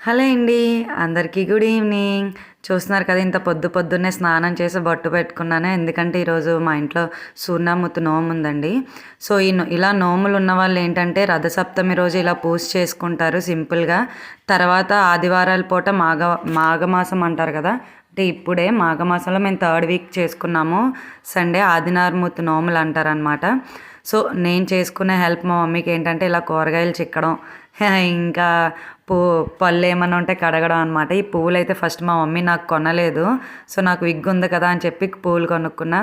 Hello అండి అందరికీ good evening. చూస్తున్నారు కదా ఇంత పొద్దు పొద్దున్నే స్నానం చేసి బొట్టు పెట్టుకున్నాను. ఎందుకంటే ఈరోజు మా ఇంట్లో సూర్ణమూర్తి నోము ఉందండి. సో ఈ ఇలా నోములు ఉన్న వాళ్ళు ఏంటంటే రథసప్తమి రోజు ఇలా పూజ చేసుకుంటారు సింపుల్గా. తర్వాత ఆదివారాల పూట మాఘ మాఘమాసం అంటారు కదా అంటే ఇప్పుడే మాఘమాసంలో మేము థర్డ్ వీక్ చేసుకున్నాము. సండే ఆదినారమూర్తి నోములు అంటారనమాట సో నేను చేసుకునే హెల్ప్ మా మమ్మీకి ఏంటంటే ఇలా కూరగాయలు చిక్కడం. ఇంకా పూ పళ్ళు ఏమన్నా ఉంటే కడగడం అనమాట ఈ పువ్వులు అయితే ఫస్ట్ మా మమ్మీ నాకు కొనలేదు. సో నాకు విగ్ ఉంది కదా అని చెప్పి పువ్వులు కొనుక్కున్నా.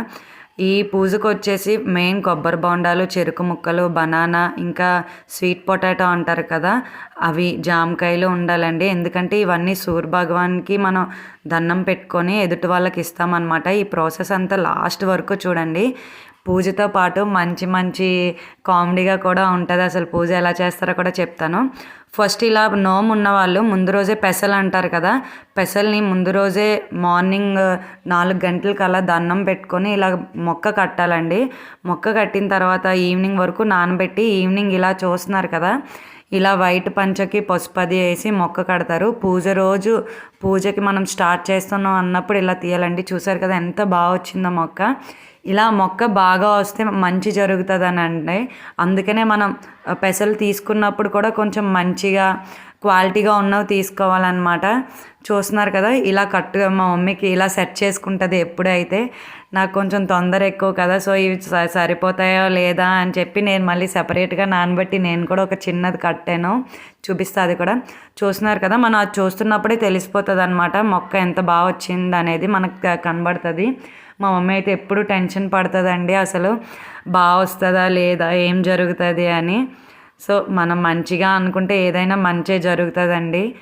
ఈ పూజకు వచ్చేసి మెయిన్ కొబ్బరి బొండాలు చెరుకు ముక్కలు బనానా ఇంకా స్వీట్ పొటాటో అంటారు కదా అవి జామకాయలు ఉండాలండి. ఎందుకంటే ఇవన్నీ సూర్య భగవాన్కి మనం దండం పెట్టుకొని ఎదుటి వాళ్ళకి ఇస్తామన్నమాట. ఈ ప్రాసెస్ అంతా లాస్ట్ వరకు చూడండి. పూజతో పాటు మంచి మంచి కామెడీగా కూడా ఉంటుంది. అసలు పూజ ఎలా చేస్తారో కూడా చెప్తాను. ఫస్ట్ ఇలా నోము ఉన్నవాళ్ళు ముందు రోజే పెసలు అంటారు కదా పెసల్ని ముందు రోజే మార్నింగ్ నాలుగు గంటలకల్లా దండం పెట్టుకొని ఇలా మొక్క కట్టాలండి. మొక్క కట్టిన తర్వాత ఈవినింగ్ వరకు నానబెట్టి ఈవినింగ్ ఇలా చూస్తున్నారు కదా ఇలా వైట్ పంచకి పసుపది వేసి మొక్క కడతారు. పూజ రోజు పూజకి మనం స్టార్ట్ చేస్తున్నాం అన్నప్పుడు ఇలా తీయాలండి. చూసారు కదా ఎంత బాగా వచ్చిందో మొక్క. ఇలా మొక్క బాగా వస్తే మంచి జరుగుతుంది అని అంటే అందుకనే మనం పెసలు తీసుకున్నప్పుడు కూడా కొంచెం మంచిగా క్వాలిటీగా ఉన్నవి తీసుకోవాలన్నమాట. చూస్తున్నారు కదా ఇలా కట్టుగా మా మమ్మీకి ఇలా సెట్ చేసుకుంటుంది ఎప్పుడైతే నాకు కొంచెం తొందర ఎక్కువ కదా సో ఇవి స- సరిపోతాయో లేదా అని చెప్పి నేను మళ్ళీ సపరేట్గా నానబెట్టి నేను కూడా ఒక చిన్నది కట్టాను. చూపిస్తా అది కూడా. చూస్తున్నారు కదా మనం అది చూస్తున్నప్పుడే తెలిసిపోతుంది అనమాట మొక్క ఎంత బాగా వచ్చింది అనేది మనకు కనబడుతుంది. మా మమ్మీ అయితే ఎప్పుడు టెన్షన్ పడుతుందండి అసలు బాగా వస్తుందా లేదా ఏం జరుగుతుంది అని. సో మనం మంచిగా అనుకుంటే ఏదైనా మంచే జరుగుతుందండి.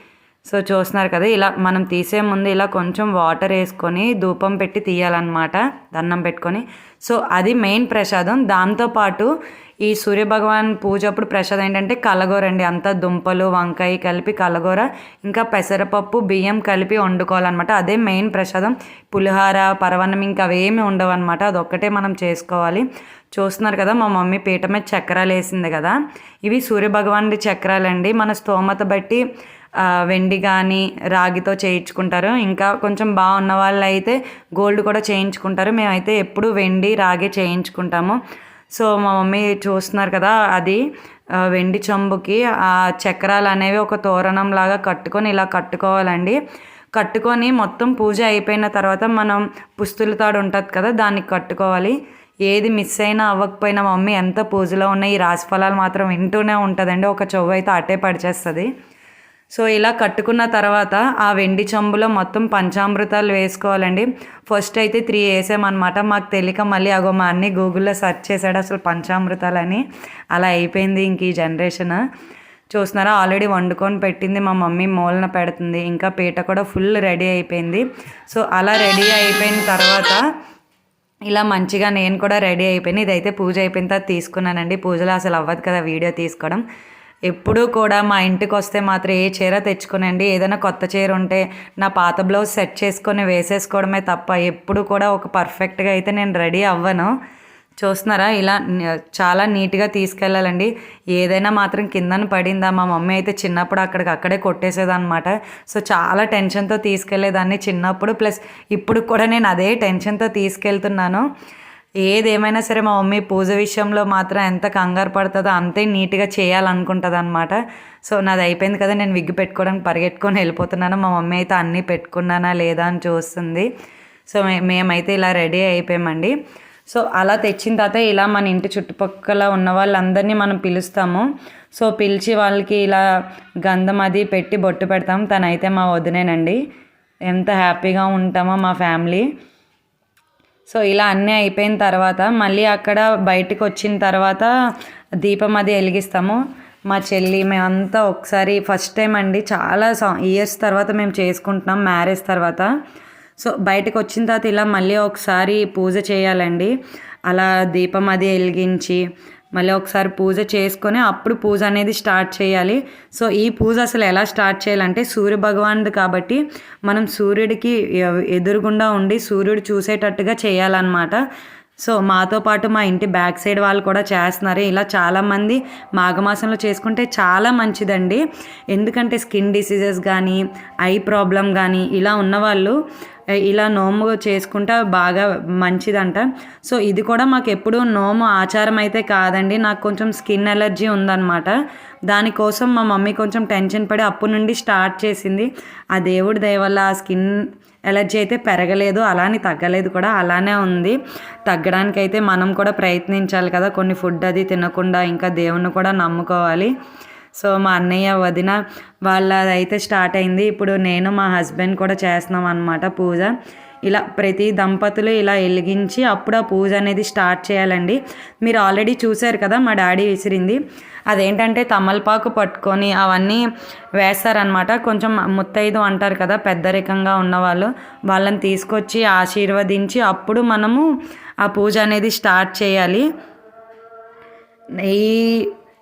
సో చూస్తున్నారు కదా ఇలా మనం తీసే ముందు ఇలా కొంచెం వాటర్ వేసుకొని ధూపం పెట్టి తీయాలన్నమాట దండం పెట్టుకొని. సో అది మెయిన్ ప్రసాదం. దాంతోపాటు ఈ సూర్యభగవాన్ పూజ అప్పుడు ప్రసాదం ఏంటంటే కలగూర అండి. అంతా దుంపలు వంకాయ కలిపి కలగూర ఇంకా పెసరపప్పు బియ్యం కలిపి వండుకోవాలన్నమాట. అదే మెయిన్ ప్రసాదం. పులిహార పరవన్నం ఇంకా అవేమి ఉండవన్నమాట. అదొక్కటే మనం చేసుకోవాలి. చూస్తున్నారు కదా మా మమ్మీ పీట మీద చక్రాలు వేసింది కదా. ఇవి సూర్యభగవానుడి చక్రాలండి. మన స్తోమత బట్టి వెండి కానీ రాగితో చేయించుకుంటారు. ఇంకా కొంచెం బాగున్న వాళ్ళు అయితే గోల్డ్ కూడా చేయించుకుంటారు. మేమైతే ఎప్పుడు వెండి రాగి చేయించుకుంటాము. సో మా మమ్మీ చూస్తున్నారు కదా అది. వెండి చెంబుకి ఆ చక్రాలు అనేవి ఒక తోరణం లాగా కట్టుకొని ఇలా కట్టుకోవాలండి. కట్టుకొని మొత్తం పూజ అయిపోయిన తర్వాత మనం పుస్తుల తాడు ఉంటుంది కదా దానికి కట్టుకోవాలి. ఏది మిస్ అయినా అవ్వకపోయినా మమ్మీ ఎంత పూజలో ఉన్న ఈ రాశిఫలాలు మాత్రం వింటూనే ఉంటుందండి. ఒక చెవు అయితే అటే పడిచేస్తుంది. సో ఇలా కట్టుకున్న తర్వాత ఆ వెండి చెంబులో మొత్తం పంచామృతాలు వేసుకోవాలండి. ఫస్ట్ అయితే త్రీ వేసామన్నమాట. మాకు తెలియక మళ్ళీ అగో మా అన్ని గూగుల్లో సెర్చ్ చేశాడు అసలు పంచామృతాలని. అలా అయిపోయింది ఇంక ఈ జనరేషన్ చూస్తున్నారా? ఆల్రెడీ వండుకొని పెట్టింది. మా మమ్మీ మూలన పెడుతుంది. ఇంకా పీట కూడా ఫుల్ రెడీ అయిపోయింది. సో అలా రెడీ అయిపోయిన తర్వాత ఇలా మంచిగా నేను కూడా రెడీ అయిపోయిన. ఇదైతే పూజ అయిపోయిన తర్వాత తీసుకున్నానండి. పూజలో అసలు అవ్వదు కదా వీడియో తీసుకోవడం. ఎప్పుడూ కూడా మా ఇంటికి వస్తే మాత్రం ఏ చీర తెచ్చుకునండి ఏదైనా కొత్త చీర ఉంటే నా పాత బ్లౌజ్ సెట్ చేసుకొని వేసేసుకోవడమే తప్ప ఎప్పుడు కూడా ఒక పర్ఫెక్ట్గా అయితే నేను రెడీ అవ్వను. చూస్తున్నారా? ఇలా చాలా నీట్గా తీసుకెళ్ళాలండి. ఏదైనా మాత్రం కిందన పడిందా? మా మమ్మీ అయితే చిన్నప్పుడు అక్కడికి అక్కడే కొట్టేసేదనమాట సో చాలా టెన్షన్తో తీసుకెళ్ళేదాన్ని చిన్నప్పుడు. ప్లస్ ఇప్పుడు కూడా నేను అదే టెన్షన్తో తీసుకెళ్తున్నాను. ఏదేమైనా సరే మా మమ్మీ పూజ విషయంలో మాత్రం ఎంత కంగారు పడుతుందో అంతే నీట్గా చేయాలనుకుంటుంది అనమాట సో నాది అయిపోయింది కదా నేను విగ్గు పెట్టుకోవడానికి పరిగెట్టుకొని వెళ్ళిపోతున్నాను. మా మమ్మీ అయితే అన్నీ పెట్టుకున్నానా లేదా అని చూస్తుంది. సో మే మేమైతే ఇలా రెడీ అయిపోయామండి. సో అలా తెచ్చిన తర్వాత ఇలా మన ఇంటి చుట్టుపక్కల ఉన్న వాళ్ళందరినీ మనం పిలుస్తాము. సో పిలిచి వాళ్ళకి ఇలా గంధం అది పెట్టి బొట్టు పెడతాం. తనైతే మా వదినేనండి. ఎంత హ్యాపీగా ఉంటామో మా ఫ్యామిలీ. సో ఇలా అన్నీ అయిపోయిన తర్వాత మళ్ళీ అక్కడ బయటకు వచ్చిన తర్వాత దీపం అది వెలిగిస్తాము. మా చెల్లి మేమంతా ఒకసారి ఫస్ట్ టైం అండి. చాలా ఇయర్స్ తర్వాత మేము చేసుకుంటున్నాం మ్యారేజ్ తర్వాత. సో బయటకు వచ్చిన తర్వాత ఇలా మళ్ళీ ఒకసారి పూజ చేయాలండి. అలా దీపం అది వెలిగించి మళ్ళీ ఒకసారి పూజ చేసుకొని అప్పుడు పూజ అనేది స్టార్ట్ చేయాలి. సో ఈ పూజ అసలు ఎలా స్టార్ట్ చేయాలంటే సూర్య భగవానుడు కాబట్టి మనం సూర్యుడికి ఎదురుగుండా ఉండి సూర్యుడు చూసేటట్టుగా చేయాలన్నమాట. సో మాతో పాటు మా ఇంటి బ్యాక్ సైడ్ వాళ్ళు కూడా చేస్తున్నారు. ఇలా చాలామంది మాఘమాసంలో చేసుకుంటే చాలా మంచిదండి. ఎందుకంటే స్కిన్ డిసీజెస్ కానీ ఐ ప్రాబ్లం కానీ ఇలా ఉన్నవాళ్ళు ఇలా నోము చేసుకుంటా బాగా మంచిదంట. సో ఇది కూడా మాకు ఎప్పుడు నోము ఆచారం అయితే కాదండి. నాకు కొంచెం స్కిన్ ఎలర్జీ ఉందన్నమాట. దానికోసం మా మమ్మీ కొంచెం టెన్షన్ పడి అప్పటి నుండి స్టార్ట్ చేసింది. ఆ దేవుడి దయ వల్ల ఆ స్కిన్ ఎలర్జీ అయితే పెరగలేదు అలానే తగ్గలేదు కూడా అలానే ఉంది. తగ్గడానికి అయితే మనం కూడా ప్రయత్నించాలి కదా కొన్ని ఫుడ్ అది తినకుండా ఇంకా దేవుణ్ణి కూడా నమ్ముకోవాలి. సో మా అన్నయ్య వదిన వాళ్ళదైతే స్టార్ట్ అయింది. ఇప్పుడు నేను మా హస్బెండ్ కూడా చేస్తున్నాం అనమాట పూజ. ఇలా ప్రతి దంపతులు ఇలా వెలిగించి అప్పుడు ఆ పూజ అనేది స్టార్ట్ చేయాలండి. మీరు ఆల్రెడీ చూశారు కదా మా డాడీ విసిరింది. అదేంటంటే తమలపాకు పట్టుకొని అవన్నీ వేస్తారనమాట కొంచెం ముత్తైదు అంటారు కదా పెద్దరికంగా ఉన్నవాళ్ళు. వాళ్ళని తీసుకొచ్చి ఆశీర్వదించి అప్పుడు మనము ఆ పూజ అనేది స్టార్ట్ చేయాలి. ఈ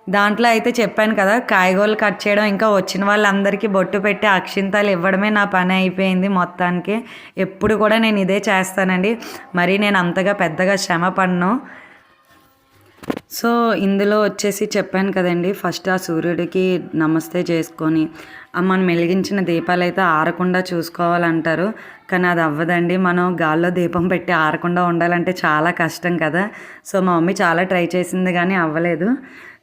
దాంట్లో అయితే చెప్పాను కదా కాయగూరలు కట్ చేయడం ఇంకా వచ్చిన వాళ్ళందరికీ బొట్టు పెట్టి అక్షింతాలు ఇవ్వడమే నా పని అయిపోయింది మొత్తానికి. ఎప్పుడు కూడా నేను ఇదే చేస్తానండి. మరి నేను అంతగా పెద్దగా శ్రమ పడను. సో ఇందులో వచ్చేసి చెప్పాను కదండి ఫస్ట్ ఆ సూర్యుడికి నమస్తే చేసుకొని మనం వెలిగించిన దీపాలు అయితే ఆరకుండా చూసుకోవాలంటారు. కానీ అది అవ్వదండి మనం గాల్లో దీపం పెట్టి ఆరకుండా ఉండాలంటే చాలా కష్టం కదా. సో మా మమ్మీ చాలా ట్రై చేసింది కానీ అవ్వలేదు.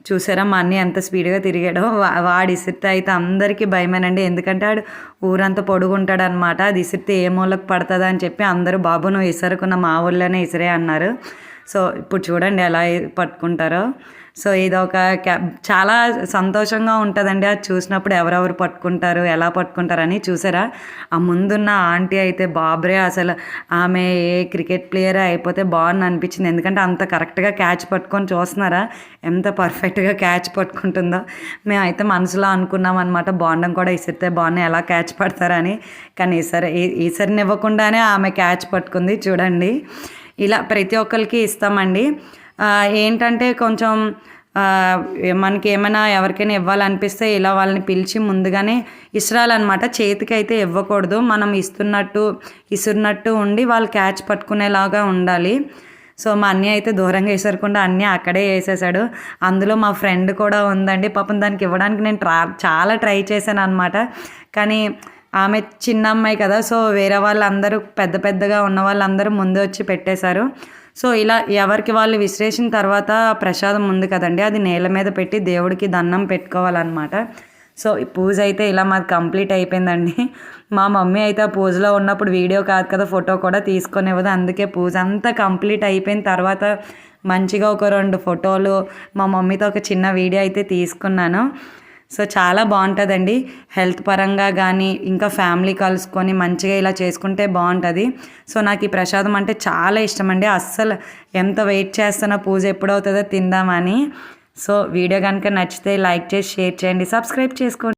చూసారా? మా అన్నీ ఎంత స్పీడ్గా తిరిగాడో. వాడి ఇసిరితే అయితే అందరికీ భయమేనండి. ఎందుకంటే వాడు ఊరంతా పొడుగుంటాడు అనమాట అది ఇసిరితే ఏ మూలకు పడుతుందా అని చెప్పి అందరూ బాబు నువ్వు ఇసరుకున్న మా ఊళ్ళోనే ఇసిరే అన్నారు. సో ఇప్పుడు చూడండి ఎలా పట్టుకుంటారో. సో ఇది ఒక చాలా సంతోషంగా ఉంటుందండి. అది చూసినప్పుడు ఎవరెవరు పట్టుకుంటారు ఎలా పట్టుకుంటారని చూసారా? ఆ ముందున్న ఆంటీ అయితే బాబ్రే అసలు. ఆమె ఏ క్రికెట్ ప్లేయర్ అయిపోతే బాగుంది అనిపించింది. ఎందుకంటే అంత కరెక్ట్గా క్యాచ్ పట్టుకొని చూస్తున్నారా? ఎంత పర్ఫెక్ట్గా క్యాచ్ పట్టుకుంటుందో. మేమైతే మనసులో అనుకున్నాం అనమాట బాండం కూడా ఇసిరితే బాగున్నాయి ఎలా క్యాచ్ పడతారని. కానీ ఈసారి ఈ- ఈసారిని ఇవ్వకుండానే ఆమె క్యాచ్ పట్టుకుంది చూడండి. ఇలా ప్రతి ఒక్కరికి ఇస్తామండి. ఏంటంటే కొంచెం మనకి ఏమైనా ఎవరికైనా ఇవ్వాలనిపిస్తే ఇలా వాళ్ళని పిలిచి ముందుగానే ఇసరాలన్నమాట చేతికి అయితే ఇవ్వకూడదు. మనం ఇస్తున్నట్టు ఇసురున్నట్టు ఉండి వాళ్ళు క్యాచ్ పట్టుకునేలాగా ఉండాలి. సో మా అన్నయ్య అయితే దూరంగా వేసరకుండా అన్నీ అక్కడే వేసేసాడు అందులో మా ఫ్రెండ్ కూడా ఉందండి. పాపం దానికి ఇవ్వడానికి నేను ట్రా చాలా ట్రై చేశాను అనమాట కానీ ఆమె చిన్న అమ్మాయి కదా సో వేరే వాళ్ళందరూ పెద్ద పెద్దగా ఉన్న వాళ్ళందరూ ముందు వచ్చి పెట్టేశారు. సో ఇలా ఎవరికి వాళ్ళు విశ్లేషణ తర్వాత ప్రసాదం ఉంది కదండి అది నేల మీద పెట్టి దేవుడికి దండం పెట్టుకోవాలన్నమాట. సో ఈ పూజ అయితే ఇలా మాది కంప్లీట్ అయిపోయిందండి. మా మమ్మీ అయితే ఆ పూజలో ఉన్నప్పుడు వీడియో కాదు కదా ఫోటో కూడా తీసుకునేవద్దు అందుకే పూజ అంతా కంప్లీట్ అయిపోయిన తర్వాత మంచిగా ఒక రెండు ఫోటోలు మా మమ్మీతో ఒక చిన్న వీడియో అయితే తీసుకున్నాను. సో చాలా బాగుంటుందండి. హెల్త్ పరంగా కానీ ఇంకా ఫ్యామిలీ కలుసుకొని మంచిగా ఇలా చేసుకుంటే బాగుంటుంది. సో నాకు ఈ ప్రసాదం అంటే చాలా ఇష్టం అండి అస్సలు ఎంత వెయిట్ చేస్తున్నా పూజ ఎప్పుడవుతుందో తిందామని. సో వీడియో కనుక నచ్చితే లైక్ చేసి షేర్ చేయండి. సబ్స్క్రైబ్ చేసుకోండి.